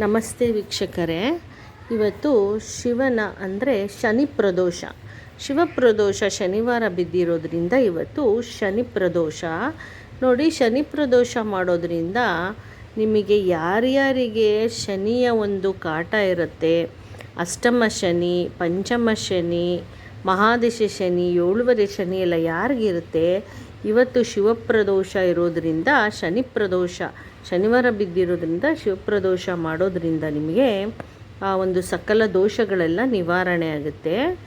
ನಮಸ್ತೆ ವೀಕ್ಷಕರೇ. ಇವತ್ತು ಶಿವನ ಅಂದರೆ ಶನಿ ಪ್ರದೋಷ. ಶಿವ ಪ್ರದೋಷ ಶನಿವಾರ ಬಿದ್ದಿರೋದ್ರಿಂದ ಇವತ್ತು ಶನಿ ಪ್ರದೋಷ. ನೋಡಿ, ಶನಿ ಪ್ರದೋಷ ಮಾಡೋದ್ರಿಂದ ನಿಮಗೆ ಯಾರ್ಯಾರಿಗೆ ಶನಿಯ ಒಂದು ಕಾಟ ಇರುತ್ತೆ? ಅಷ್ಟಮ ಶನಿ, ಪಂಚಮ ಶನಿ, ಮಹಾದಶ ಶನಿ, ಏಳುವರೆ ಶನಿ ಎಲ್ಲ ಯಾರಿಗಿರುತ್ತೆ? ಇವತ್ತು ಶಿವಪ್ರದೋಷ ಇರೋದರಿಂದ ಶನಿ ಪ್ರದೋಷ ಶನಿವಾರ ಬಿದ್ದಿರೋದ್ರಿಂದ ಶಿವಪ್ರದೋಷ ಮಾಡೋದರಿಂದ ನಿಮಗೆ ಆ ಒಂದು ಸಕಲ ದೋಷಗಳೆಲ್ಲ ನಿವಾರಣೆ ಆಗುತ್ತೆ.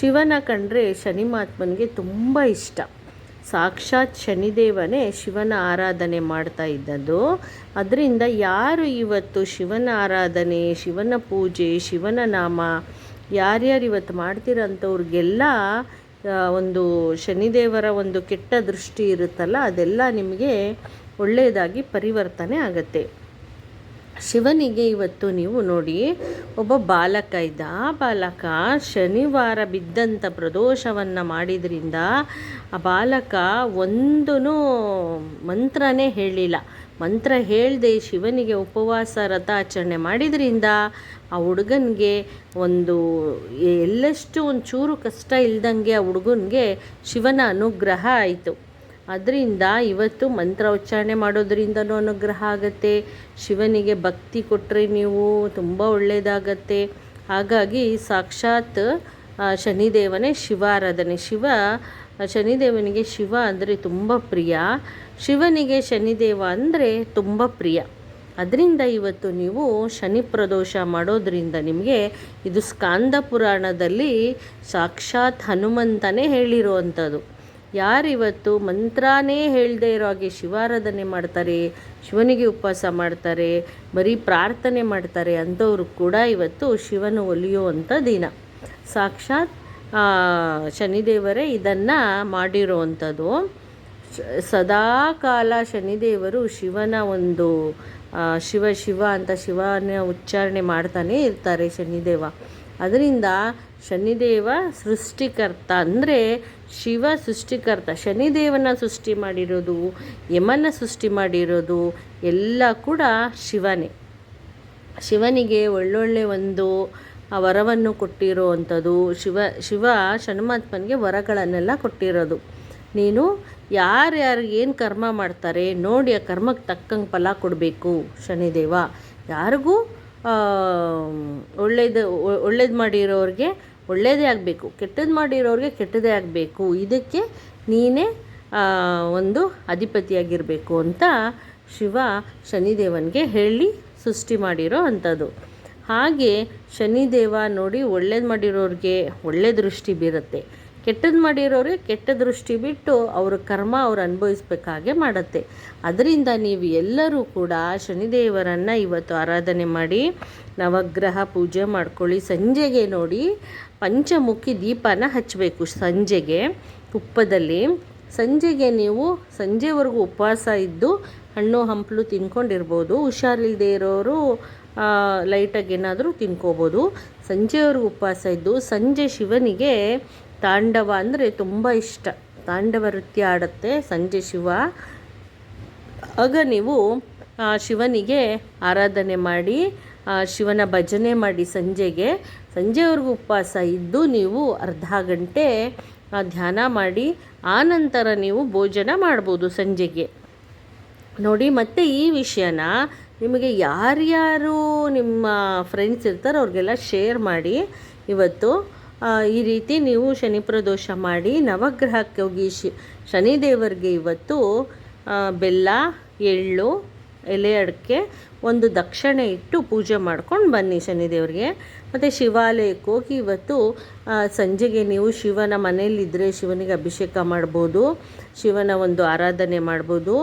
ಶಿವನ ಕಂಡ್ರೆ ಶನಿ ಮಹಾತ್ಮನಿಗೆ ತುಂಬ ಇಷ್ಟ. ಸಾಕ್ಷಾತ್ ಶನಿದೇವನೇ ಶಿವನ ಆರಾಧನೆ ಮಾಡ್ತಾ ಇದ್ದದ್ದು. ಅದರಿಂದ ಯಾರು ಇವತ್ತು ಶಿವನ ಆರಾಧನೆ, ಶಿವನ ಪೂಜೆ, ಶಿವನ ನಾಮ, ಯಾರ್ಯಾರು ಇವತ್ತು ಮಾಡ್ತಿರೋಂಥವ್ರಿಗೆಲ್ಲ ಒಂದು ಶನಿದೇವರ ಒಂದು ಕೆಟ್ಟ ದೃಷ್ಟಿ ಇರುತ್ತಲ್ಲ ಅದೆಲ್ಲ ನಿಮಗೆ ಒಳ್ಳೆಯದಾಗಿ ಪರಿವರ್ತನೆ ಆಗುತ್ತೆ. ಶಿವನಿಗೆ ಇವತ್ತು ನೀವು ನೋಡಿ, ಒಬ್ಬ ಬಾಲಕ ಇದ್ದ. ಆ ಬಾಲಕ ಶನಿವಾರ ಬಿದ್ದಂಥ ಪ್ರದೋಷವನ್ನು ಮಾಡಿದ್ರಿಂದ ಆ ಬಾಲಕ ಒಂದೂ ಮಂತ್ರನೇ ಹೇಳಿಲ್ಲ. ಮಂತ್ರ ಹೇಳದೆ ಶಿವನಿಗೆ ಉಪವಾಸ, ರಥಾಚರಣೆ ಮಾಡಿದ್ರಿಂದ ಆ ಹುಡುಗನಿಗೆ ಒಂದು ಎಲ್ಲಷ್ಟು ಒಂಚೂರು ಕಷ್ಟ ಇಲ್ದಂಗೆ ಆ ಹುಡುಗನಿಗೆ ಶಿವನ ಅನುಗ್ರಹ ಆಯಿತು. ಅದರಿಂದ ಇವತ್ತು ಮಂತ್ರ ಉಚ್ಚಾರಣೆ ಮಾಡೋದ್ರಿಂದನೂ ಅನುಗ್ರಹ ಆಗುತ್ತೆ. ಶಿವನಿಗೆ ಭಕ್ತಿ ಕೊಟ್ಟರೆ ನೀವು ತುಂಬ ಒಳ್ಳೆಯದಾಗತ್ತೆ ಹಾಗಾಗಿ ಸಾಕ್ಷಾತ್ ಶನಿದೇವನೇ ಶಿವಾರಾಧನೆ ಶಿವ ಶನಿದೇವನಿಗೆ ಶಿವ ಅಂದರೆ ತುಂಬ ಪ್ರಿಯ. ಶಿವನಿಗೆ ಶನಿದೇವ ಅಂದರೆ ತುಂಬ ಪ್ರಿಯ. ಅದರಿಂದ ಇವತ್ತು ನೀವು ಶನಿ ಪ್ರದೋಷ ಮಾಡೋದರಿಂದ ನಿಮಗೆ ಇದು ಸ್ಕಾಂದ ಪುರಾಣದಲ್ಲಿ ಸಾಕ್ಷಾತ್ ಹನುಮಂತನೇ ಹೇಳಿರುವಂಥದ್ದು. ಯಾರಿವತ್ತು ಮಂತ್ರನೇ ಹೇಳದೇ ಇರೋ ಹಾಗೆ ಶಿವಾರಾಧನೆ ಮಾಡ್ತಾರೆ, ಶಿವನಿಗೆ ಉಪವಾಸ ಮಾಡ್ತಾರೆ, ಬರೀ ಪ್ರಾರ್ಥನೆ ಮಾಡ್ತಾರೆ ಅಂಥವ್ರು ಕೂಡ ಇವತ್ತು ಶಿವನು ಒಲಿಯುವಂಥ ದಿನ. ಸಾಕ್ಷಾತ್ ಶನಿದೇವರೇ ಇದನ್ನು ಮಾಡಿರುವಂಥದ್ದು ಸದಾಕಾಲ ಸದಾ ಕಾಲ ಶನಿದೇವರು ಶಿವನ ಒಂದು ಶಿವ ಶಿವ ಅಂತ ಶಿವನ ಉಚ್ಚಾರಣೆ ಮಾಡ್ತಾನೆ ಇರ್ತಾರೆ ಶನಿದೇವ. ಅದರಿಂದ ಶನಿದೇವ ಸೃಷ್ಟಿಕರ್ತ ಅಂದರೆ ಶಿವ ಸೃಷ್ಟಿಕರ್ತ. ಶನಿದೇವನ ಸೃಷ್ಟಿ ಮಾಡಿರೋದು, ಯಮನ ಸೃಷ್ಟಿ ಮಾಡಿರೋದು ಎಲ್ಲ ಕೂಡ ಶಿವನೇ. ಶಿವನಿಗೆ ಒಳ್ಳೊಳ್ಳೆ ಒಂದು ವರವನ್ನು ಕೊಟ್ಟಿರೋ ಅಂಥದ್ದು ಶಿವ ಶಿವ ಶನುಮಾತ್ಮನಿಗೆ ವರಗಳನ್ನೆಲ್ಲ ಕೊಟ್ಟಿರೋದು. ನೀನು ಯಾರ್ಯಾರು ಏನು ಕರ್ಮ ಮಾಡ್ತಾರೆ ನೋಡಿ ಆ ಕರ್ಮಕ್ಕೆ ತಕ್ಕಂಗೆ ಫಲ ಕೊಡಬೇಕು ಶನಿದೇವ. ಯಾರಿಗೂ ಒಳ್ಳೇದು ಒಳ್ಳೇದು ಮಾಡಿರೋರಿಗೆ ಒಳ್ಳೇದೇ ಆಗಬೇಕು ಕೆಟ್ಟದ್ದು ಮಾಡಿರೋರಿಗೆ ಕೆಟ್ಟದೇ ಆಗಬೇಕು. ಇದಕ್ಕೆ ನೀನೇ ಒಂದು ಅಧಿಪತಿಯಾಗಿರಬೇಕು ಅಂತ ಶಿವ ಶನಿದೇವನಿಗೆ ಹೇಳಿ ಸೃಷ್ಟಿ ಮಾಡಿರೋ ಅಂಥದ್ದು. ಹಾಗೆ ಶನಿದೇವ ನೋಡಿ ಒಳ್ಳೇದು ಮಾಡಿರೋರಿಗೆ ಒಳ್ಳೆ ದೃಷ್ಟಿ ಬೀರುತ್ತೆ. ಕೆಟ್ಟದ್ದು ಮಾಡಿರೋರಿಗೆ ಕೆಟ್ಟ ದೃಷ್ಟಿ ಬಿಟ್ಟು ಅವರ ಕರ್ಮ ಅವ್ರು ಅನುಭವಿಸ್ಬೇಕಾಗೆ ಮಾಡುತ್ತೆ. ಅದರಿಂದ ನೀವು ಎಲ್ಲರೂ ಕೂಡ ಶನಿದೇವರನ್ನು ಇವತ್ತು ಆರಾಧನೆ ಮಾಡಿ, ನವಗ್ರಹ ಪೂಜೆ ಮಾಡ್ಕೊಳ್ಳಿ. ಸಂಜೆಗೆ ನೋಡಿ ಪಂಚಮುಖಿ ದೀಪನ ಹಚ್ಚಬೇಕು ಸಂಜೆಗೆ ತುಪ್ಪದಲ್ಲಿ ಸಂಜೆಗೆ ನೀವು ಸಂಜೆವರೆಗೂ ಉಪವಾಸ ಇದ್ದು ಹಣ್ಣು, ಹಂಪಲು ತಿನ್ಕೊಂಡಿರ್ಬೋದು. ಹುಷಾರಿಲ್ಲದೆ ಇರೋರು ಲೈಟಾಗಿ ಏನಾದರೂ ತಿನ್ಕೋಬೋದು. ಸಂಜೆವರೆಗೂ ಉಪವಾಸ ಇದ್ದು ಸಂಜೆ ಶಿವನಿಗೆ ತಾಂಡವ ಅಂದರೆ ತುಂಬ ಇಷ್ಟ. ತಾಂಡವ ನೃತ್ಯ ಆಡುತ್ತೆ ಸಂಜೆ ಶಿವ. ಆಗ ನೀವು ಶಿವನಿಗೆ ಆರಾಧನೆ ಮಾಡಿ ಶಿವನ ಭಜನೆ ಮಾಡಿ ಸಂಜೆಗೆ. ಸಂಜೆವರೆಗೂ ಉಪವಾಸ ಇದ್ದು ನೀವು ಅರ್ಧ ಗಂಟೆ ಧ್ಯಾನ ಮಾಡಿ ಆನಂತರ ನೀವು ಭೋಜನ ಮಾಡ್ಬೋದು ಸಂಜೆಗೆ. ನೋಡಿ, ಮತ್ತೆ ಈ ವಿಷಯನ ನಿಮಗೆ ಯಾರ್ಯಾರು ನಿಮ್ಮ ಫ್ರೆಂಡ್ಸ್ ಇರ್ತಾರೋ ಅವ್ರಿಗೆಲ್ಲ ಶೇರ್ ಮಾಡಿ. ಇವತ್ತು ಈ ರೀತಿ ನೀವು ಶನಿ ಪ್ರದೋಷ ಮಾಡಿ ನವಗ್ರಹಕ್ಕೆ ಹೋಗಿ ಶಿ, ಶನಿದೇವರಿಗೆ ಇವತ್ತು ಬೆಲ್ಲ, ಎಳ್ಳು, ಎಲೆ ಅಡಿಕೆ ಒಂದು ದಕ್ಷಿಣೆ ಇಟ್ಟು ಪೂಜೆ ಮಾಡ್ಕೊಂಡು ಬನ್ನಿ ಶನಿದೇವರಿಗೆ. ಮತ್ತು ಶಿವಾಲಯಕ್ಕೆ ಹೋಗಿ ಇವತ್ತು ಸಂಜೆಗೆ ನೀವು ಶಿವನ ಮನೆಯಲ್ಲಿದ್ದರೆ ಶಿವನಿಗೆ ಅಭಿಷೇಕ ಮಾಡ್ಬೋದು, ಶಿವನ ಒಂದು ಆರಾಧನೆ ಮಾಡ್ಬೋದು.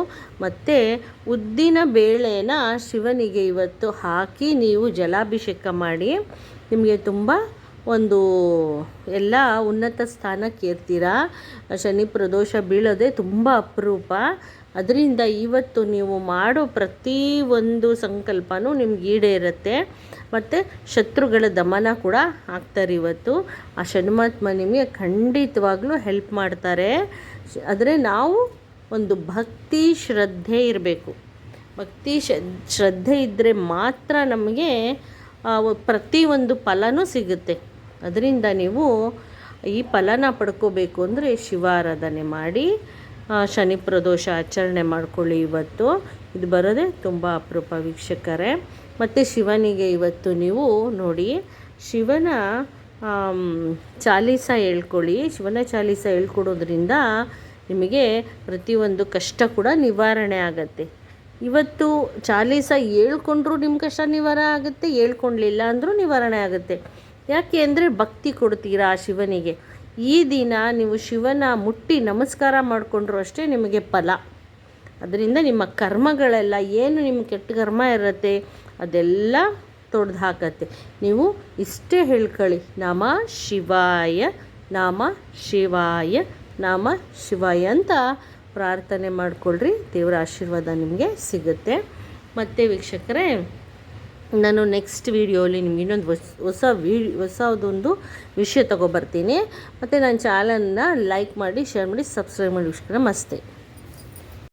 ಮತ್ತು ಉದ್ದಿನ ಬೇಳೆನ ಶಿವನಿಗೆ ಇವತ್ತು ಹಾಕಿ ನೀವು ಜಲಾಭಿಷೇಕ ಮಾಡಿ, ನಿಮಗೆ ತುಂಬ ಒಂದು ಎಲ್ಲ ಉನ್ನತ ಸ್ಥಾನಕ್ಕೆ ಏರ್ತೀರಾ ಶನಿ ಪ್ರದೋಷ ಬೀಳೋದೇ ತುಂಬ ಅಪರೂಪ. ಅದರಿಂದ ಇವತ್ತು ನೀವು ಮಾಡೋ ಪ್ರತಿ ಒಂದು ಸಂಕಲ್ಪನೂ ನಿಮ್ಗೆ ಈಡೇರುತ್ತೆ. ಮತ್ತು ಶತ್ರುಗಳ ದಮನ ಕೂಡ ಆಗ್ತಾರೆ ಇವತ್ತು. ಆ ಶನಿಮಾತ್ಮ ನಿಮಗೆ ಖಂಡಿತವಾಗ್ಲೂ ಹೆಲ್ಪ್ ಮಾಡ್ತಾರೆ. ಆದರೆ ನಾವು ಒಂದು ಭಕ್ತಿ ಶ್ರದ್ಧೆ ಇರಬೇಕು. ಭಕ್ತಿ ಶ್ರದ್ಧೆ ಇದ್ದರೆ ಮಾತ್ರ ನಮಗೆ ಪ್ರತಿಯೊಂದು ಫಲನೂ ಸಿಗುತ್ತೆ. ಅದರಿಂದ ನೀವು ಈ ಫಲನ ಪಡ್ಕೋಬೇಕು ಅಂದರೆ ಶಿವಾರಾಧನೆ ಮಾಡಿ ಶನಿ ಪ್ರದೋಷ ಆಚರಣೆ ಮಾಡ್ಕೊಳ್ಳಿ ಇವತ್ತು. ಇದು ಬರೋದೇ ತುಂಬ ಅಪರೂಪ ವೀಕ್ಷಕರೇ. ಮತ್ತು ಶಿವನಿಗೆ ಇವತ್ತು ನೀವು ನೋಡಿ, ಶಿವನ ಚಾಲೀಸ ಹೇಳ್ಕೊಳ್ಳಿ. ಶಿವನ ಚಾಲೀಸ ಹೇಳ್ಕೊಡೋದ್ರಿಂದ ನಿಮಗೆ ಪ್ರತಿಯೊಂದು ಕಷ್ಟ ಕೂಡ ನಿವಾರಣೆ ಆಗುತ್ತೆ. ಇವತ್ತು ಚಾಲೀಸ ಹೇಳ್ಕೊಂಡ್ರೂ ನಿಮ್ಮ ಕಷ್ಟ ನಿವಾರ ಆಗುತ್ತೆ ಹೇಳ್ಕೊಳ್ಲಿಲ್ಲ ಅಂದರೂ ನಿವಾರಣೆ ಆಗುತ್ತೆ. ಯಾಕೆ ಅಂದರೆ ಭಕ್ತಿ ಕೊಡ್ತೀರಾ ಶಿವನಿಗೆ? ಈ ದಿನ ನೀವು ಶಿವನ ಮುಟ್ಟಿ ನಮಸ್ಕಾರ ಮಾಡಿಕೊಂಡ್ರು ಅಷ್ಟೇ ನಿಮಗೆ ಫಲ. ಅದರಿಂದ ನಿಮ್ಮ ಕರ್ಮಗಳೆಲ್ಲ ಏನು ನಿಮ್ಮ ಕೆಟ್ಟ ಕರ್ಮ ಇರುತ್ತೆ ಅದೆಲ್ಲ ತೊಡೆದು ಹಾಕತ್ತೆ. ನೀವು ಇಷ್ಟೇ ಹೇಳ್ಕೊಳ್ಳಿ, ನಮ ಶಿವಾಯ, ನಾಮ ಶಿವಾಯ ನಾಮ ಶಿವಾಯ ಅಂತ ಪ್ರಾರ್ಥನೆ ಮಾಡಿಕೊಳ್ಳ್ರಿ ದೇವರ ಆಶೀರ್ವಾದ ನಿಮಗೆ ಸಿಗುತ್ತೆ. ಮತ್ತು ವೀಕ್ಷಕರೇ ನಾನು ನೆಕ್ಸ್ಟ್ ವೀಡಿಯೋಲಿ ನಿಮ್ಗೆ ಇನ್ನೊಂದು ಹೊಸ ಹೊಸ ವಿ ಹೊಸದೊಂದು ವಿಷಯ ತಗೊಬರ್ತೀನಿ. ಮತ್ತು ನನ್ನ ಚಾನಲ್ನ ಲೈಕ್ ಮಾಡಿ ಶೇರ್ ಮಾಡಿ ಸಬ್ಸ್ಕ್ರೈಬ್ ಮಾಡಿ ವೀಕ್ಷಕರೇ ಮಸ್ತೆ.